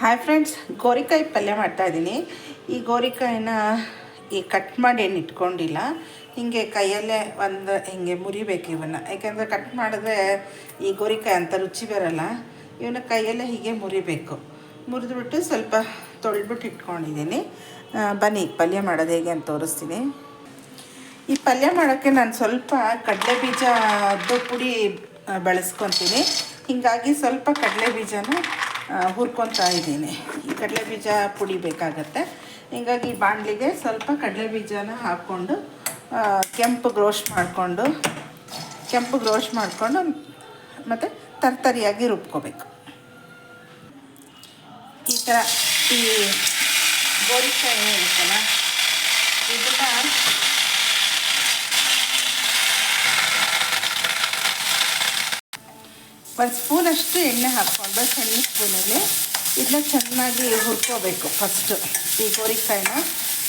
Hi friends ಗೋರಿಕಾಯಿ ಪಲ್ಯ ಮಾಡ್ತಾಯಿದ್ದೀನಿ ಈ ಗೋರಿಕಾಯಿನ ಈ ಕಟ್ ಮಾಡಿ ಏನು ಇಟ್ಕೊಂಡಿಲ್ಲ. ಹೀಗೆ ಕೈಯಲ್ಲೇ ಒಂದು ಹಿಂಗೆ ಮುರಿಬೇಕು ಇವನ್ನ. ಯಾಕೆಂದರೆ ಕಟ್ ಮಾಡಿದ್ರೆ ಈ ಗೋರಿಕಾಯಿ ಅಂತ ರುಚಿ ಬರಲ್ಲ. ಇವನ್ನ ಕೈಯಲ್ಲೇ ಹೀಗೆ ಮುರಿಬೇಕು. ಮುರಿದ್ಬಿಟ್ಟು ಸ್ವಲ್ಪ ತೊಳೆದ್ಬಿಟ್ಟು ಇಟ್ಕೊಂಡಿದ್ದೀನಿ. ಬನ್ನಿ, ಪಲ್ಯ ಮಾಡೋದು ಹೇಗೆ ಅಂತ ತೋರಿಸ್ತೀನಿ. ಈ ಪಲ್ಯ ಮಾಡೋಕ್ಕೆ ನಾನು ಸ್ವಲ್ಪ ಕಡಲೆ ಬೀಜದ್ದು ಪುಡಿ ಬಳಸ್ಕೊತೀನಿ. ಹೀಗಾಗಿ ಸ್ವಲ್ಪ ಕಡಲೆ ಬೀಜನ ಹುರ್ಕೊತಾ ಇದ್ದೀನಿ. ಈ ಕಡಲೆ ಬೀಜ ಪುಡಿ ಬೇಕಾಗತ್ತೆ. ಹೀಗಾಗಿ ಬಾಣಲಿಗೆ ಸ್ವಲ್ಪ ಕಡಲೆ ಬೀಜನ ಹಾಕ್ಕೊಂಡು ಕೆಂಪು ಗ್ರೋಸ್ಟ್ ಮಾಡಿಕೊಂಡು, ಕೆಂಪು ಗ್ರೋಸ್ಟ್ ಮಾಡಿಕೊಂಡು, ಮತ್ತು ತರ್ತರಿಯಾಗಿ ರುಬ್ಕೋಬೇಕು. ಈ ಥರ ಈ ಗೋರಿಕಾಯಿ ಇರುತ್ತಲ್ಲ ಇದನ್ನು ಒಂದು ಸ್ಪೂನಷ್ಟು ಎಣ್ಣೆ ಹಾಕ್ಕೊಂಡು ಸಣ್ಣ ಸ್ಪೂನಲ್ಲಿ ಇದನ್ನ ಚೆನ್ನಾಗಿ ಹುರ್ಕೋಬೇಕು ಫಸ್ಟು ಈ ಗೋರಿಕಾಯಿನ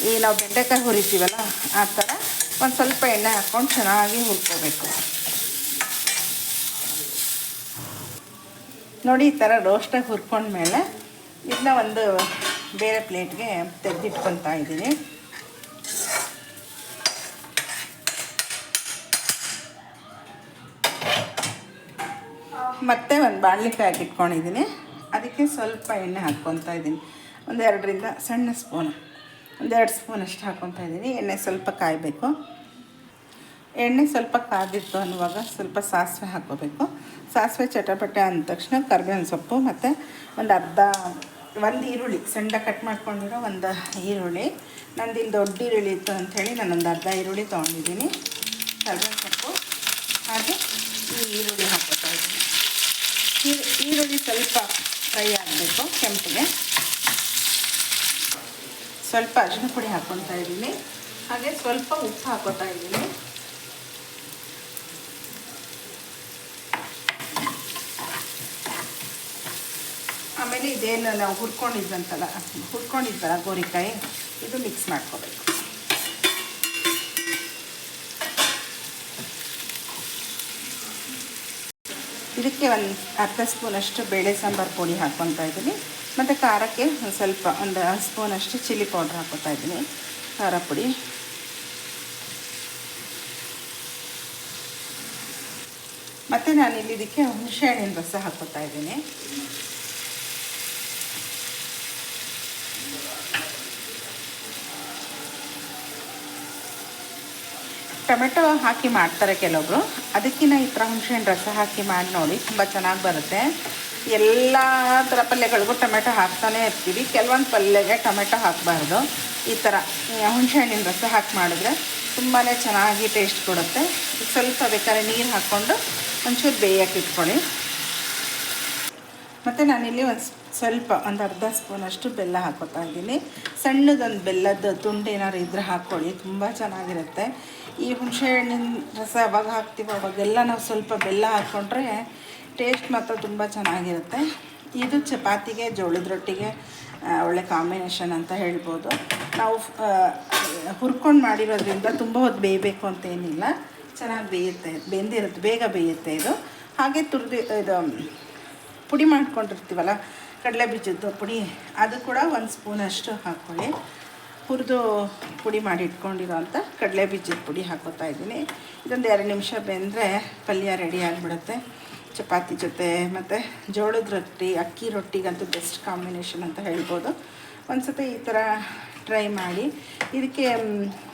ಈ ನಾವು ಬೆಂಡೆಕಾಯಿ ಹುರಿತೀವಲ್ಲ, ಆ ಥರ ಒಂದು ಸ್ವಲ್ಪ ಎಣ್ಣೆ ಹಾಕ್ಕೊಂಡು ಚೆನ್ನಾಗಿ ಹುರ್ಕೋಬೇಕು. ನೋಡಿ ಈ ಥರ ರೋಸ್ಟಾಗಿ ಹುರ್ಕೊಂಡ್ಮೇಲೆ ಇದನ್ನ ಒಂದು ಬೇರೆ ಪ್ಲೇಟ್ಗೆ ತೆಗೆದಿಟ್ಕೊತಾ ಇದ್ದೀನಿ. ಮತ್ತೆ ಒಂದು ಬಾಣಲಿಕಾಯಿ ಹಾಕಿಟ್ಕೊಂಡಿದ್ದೀನಿ. ಅದಕ್ಕೆ ಸ್ವಲ್ಪ ಎಣ್ಣೆ ಹಾಕ್ಕೊತಾ ಇದ್ದೀನಿ. ಒಂದೆರಡರಿಂದ ಸಣ್ಣ ಸ್ಪೂನ್. ಒಂದೆರಡು ಸ್ಪೂನ್ ಅಷ್ಟು ಹಾಕ್ಕೊತಾ ಇದ್ದೀನಿ. ಎಣ್ಣೆ ಸ್ವಲ್ಪ ಕಾಯಬೇಕು. ಎಣ್ಣೆ ಸ್ವಲ್ಪ ಕಾದಿತ್ತು ಅನ್ನುವಾಗ ಸ್ವಲ್ಪ ಸಾಸಿವೆ ಹಾಕ್ಕೋಬೇಕು. ಸಾಸಿವೆ ಚಟಪಟೆ ಅಂದ ತಕ್ಷಣ ಕರ್ಬೇವಿನ ಸೊಪ್ಪು ಮತ್ತು ಒಂದು ಅರ್ಧ, ಒಂದು ಈರುಳ್ಳಿ. ಸಣ್ಣ ಕಟ್ ಮಾಡ್ಕೊಂಡಿರೋ ಒಂದು ಈರುಳ್ಳಿ. ನಂದು ಇಲ್ಲಿ ದೊಡ್ಡ ಈರುಳ್ಳಿ ಇತ್ತು ಅಂಥೇಳಿ ನಾನೊಂದು ಅರ್ಧ ಈರುಳ್ಳಿ ತೊಗೊಂಡಿದ್ದೀನಿ. ಕರ್ಬೇವಿನ ಸೊಪ್ಪು. ಹಾಗೆ ಈ ಈರುಳ್ಳಿ ಹಾಕೋತಾ ಇದ್ದೀನಿ ಈರು ಈರುಳ್ಳಿ ಸ್ವಲ್ಪ ಫ್ರೈ ಆಗಬೇಕು ಕೆಂಪಿಗೆ. ಸ್ವಲ್ಪ ಅರಿಶಿನ ಪುಡಿ ಹಾಕ್ಕೊತಾ ಇದ್ದೀನಿ. ಹಾಗೆ ಸ್ವಲ್ಪ ಉಪ್ಪು ಹಾಕೋತಾ ಇದ್ದೀನಿ. ಆಮೇಲೆ ಇದೇನು ನಾವು ಹುರ್ಕೊಂಡಿದ್ದಂತಲ್ಲ ಹುರ್ಕೊಂಡಿದ್ದಲ್ಲ ಗೋರಿಕಾಯಿ, ಇದು ಮಿಕ್ಸ್ ಮಾಡ್ಕೋಬೇಕು. ಇದಕ್ಕೆ ಒಂದು ಅರ್ಧ ಸ್ಪೂನಷ್ಟು ಬೇಳೆ ಸಾಂಬಾರು ಪುಡಿ ಹಾಕ್ಕೊತಾ ಇದ್ದೀನಿ. ಮತ್ತು ಖಾರಕ್ಕೆ ಒಂದು ಸ್ವಲ್ಪ ಒಂದು ಸ್ಪೂನಷ್ಟು ಚಿಲ್ಲಿ ಪೌಡ್ರ್ ಹಾಕ್ಕೊತಾ ಇದ್ದೀನಿ. ಖಾರ ಪುಡಿ. ಮತ್ತು ನಾನು ಇಲ್ಲಿ ಇದಕ್ಕೆ ಹುಣಸೆಹಣ್ಣಿನ ರಸ ಹಾಕ್ಕೊತಾ ಇದ್ದೀನಿ. ಟೊಮೆಟೊ ಹಾಕಿ ಮಾಡ್ತಾರೆ ಕೆಲವೊಬ್ರು. ಅದಕ್ಕಿಂತ ಈ ಥರ ಹುಣಸೆಹಣ್ಣು ರಸ ಹಾಕಿ ಮಾಡಿ ನೋಡಿ, ತುಂಬ ಚೆನ್ನಾಗಿ ಬರುತ್ತೆ. ಎಲ್ಲ ಥರ ಪಲ್ಯಗಳಿಗೂ ಟೊಮೆಟೊ ಹಾಕ್ತಾನೆ ಇರ್ತೀವಿ. ಕೆಲವೊಂದು ಪಲ್ಯಗೆ ಟೊಮೆಟೊ ಹಾಕಬಾರ್ದು. ಈ ಥರ ಹುಣಸೆಹಣ್ಣಿನ ರಸ ಹಾಕಿ ಮಾಡಿದ್ರೆ ತುಂಬಾ ಚೆನ್ನಾಗಿ ಟೇಸ್ಟ್ ಕೊಡುತ್ತೆ. ಸ್ವಲ್ಪ ಬೇಕಾದ್ರೆ ನೀರು ಹಾಕ್ಕೊಂಡು ಒಂಚೂರು ಬೇಯಕ್ಕೆ ಇಟ್ಕೊಳ್ಳಿ. ಮತ್ತು ನಾನಿಲ್ಲಿ ಒಂದು ಸ್ವಲ್ಪ ಒಂದು ಅರ್ಧ ಸ್ಪೂನಷ್ಟು ಬೆಲ್ಲ ಹಾಕೋತಾ ಇದ್ದೀನಿ. ಸಣ್ಣದೊಂದು ಬೆಲ್ಲದ ತುಂಡು ಏನಾದ್ರು ಇದ್ರೆ ಹಾಕ್ಕೊಳ್ಳಿ, ತುಂಬ ಚೆನ್ನಾಗಿರುತ್ತೆ. ಈ ಹುಣಸೆಹಣ್ಣಿನ ರಸ ಯಾವಾಗ ಹಾಕ್ತೀವೋ ಅವಾಗೆಲ್ಲ ನಾವು ಸ್ವಲ್ಪ ಬೆಲ್ಲ ಹಾಕ್ಕೊಂಡ್ರೆ ಟೇಸ್ಟ್ ಮಾತ್ರ ತುಂಬ ಚೆನ್ನಾಗಿರುತ್ತೆ. ಇದು ಚಪಾತಿಗೆ, ಜೋಳದ ರೊಟ್ಟಿಗೆ ಒಳ್ಳೆ ಕಾಂಬಿನೇಷನ್ ಅಂತ ಹೇಳ್ಬೋದು. ನಾವು ಹುರ್ಕೊಂಡು ಮಾಡಿರೋದ್ರಿಂದ ತುಂಬ ಹೊತ್ತು ಬೇಯಬೇಕು ಅಂತೇನಿಲ್ಲ ಚೆನ್ನಾಗಿ ಬೇಯುತ್ತೆ ಬೆಂದಿರುತ್ತೆ ಬೇಗ ಬೇಯುತ್ತೆ ಇದು. ಹಾಗೆ ತುರಿದು, ಇದು, ಪುಡಿ ಮಾಡ್ಕೊಂಡಿರ್ತೀವಲ್ಲ ಕಡಲೆ ಬೀಜದ್ದು ಪುಡಿ, ಅದು ಕೂಡ ಒಂದು ಸ್ಪೂನಷ್ಟು ಹಾಕ್ಕೊಳ್ಳಿ ಹುರಿದು ಪುಡಿ ಮಾಡಿ ಇಟ್ಕೊಂಡಿರೋ ಅಂಥ ಕಡಲೆ ಬೀಜದ ಪುಡಿ ಹಾಕೋತಾ ಇದ್ದೀನಿ. ಇದೊಂದು ಎರಡು ನಿಮಿಷ ಬೆಂದರೆ ಪಲ್ಯ ರೆಡಿ ಆಗಿಬಿಡುತ್ತೆ. ಚಪಾತಿ ಜೊತೆ ಮತ್ತು ಜೋಳದ ರೊಟ್ಟಿ, ಅಕ್ಕಿ ರೊಟ್ಟಿಗಂತೂ ಬೆಸ್ಟ್ ಕಾಂಬಿನೇಷನ್ ಅಂತ ಹೇಳ್ಬೋದು. ಒಂದು ಸತಿ ಈ ಥರ ಟ್ರೈ ಮಾಡಿ. ಇದಕ್ಕೆ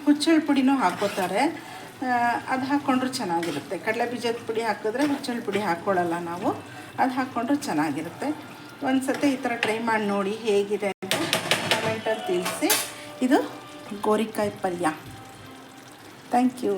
ಹುಚ್ಚಳ ಪುಡಿನೂ ಹಾಕೋತಾರೆ. ಅದು ಹಾಕ್ಕೊಂಡ್ರೂ ಚೆನ್ನಾಗಿರುತ್ತೆ. ಕಡಲೆ ಬೀಜದ ಪುಡಿ ಹಾಕಿದ್ರೆ ಹುಚ್ಚಳ ಪುಡಿ ಹಾಕ್ಕೊಳ್ಳಲ್ಲ ನಾವು. ಅದು ಹಾಕ್ಕೊಂಡ್ರೂ ಚೆನ್ನಾಗಿರುತ್ತೆ. ಒಂದು ಈ ಥರ ಟ್ರೈ ಮಾಡಿ ನೋಡಿ ಹೇಗಿದೆ ಅಂತ ಕಮೆಂಟಲ್ಲಿ ತಿಳಿಸಿ. ಇದು ಗೋರಿಕಾಯಿ ಪಲ್ಯ. Thank you